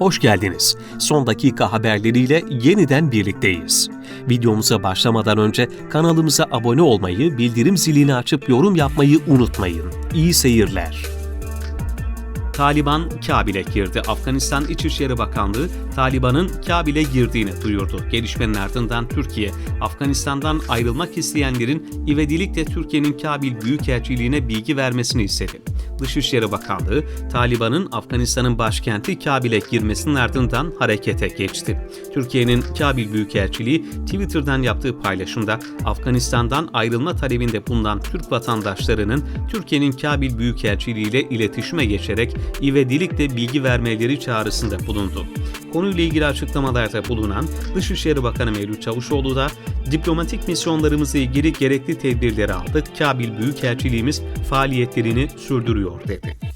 hoş geldiniz. Son dakika haberleriyle yeniden birlikteyiz. Videomuza başlamadan önce kanalımıza abone olmayı, bildirim zilini açıp yorum yapmayı unutmayın. İyi seyirler. Taliban Kabil'e girdi. Afganistan İçişleri Bakanlığı Taliban'ın Kabil'e girdiğini duyurdu. Gelişmenin ardından Türkiye, Afganistan'dan ayrılmak isteyenlerin ivedilikle Türkiye'nin Kabil Büyükelçiliğine bilgi vermesini istedi. Dışişleri Bakanlığı, Taliban'ın Afganistan'ın başkenti Kabil'e girmesinin ardından harekete geçti. Türkiye'nin Kabil Büyükelçiliği Twitter'dan yaptığı paylaşımda Afganistan'dan ayrılma talebinde bulunan Türk vatandaşlarının Türkiye'nin Kabil Büyükelçiliği ile iletişime geçerek ivedilikle bilgi vermeleri çağrısında bulundu. Konuyla ilgili açıklamalarda bulunan Dışişleri Bakanı Mevlüt Çavuşoğlu da diplomatik misyonlarımızla ilgili gerekli tedbirleri aldık, Kabil Büyükelçiliğimiz faaliyetlerini sürdürüyor dedi.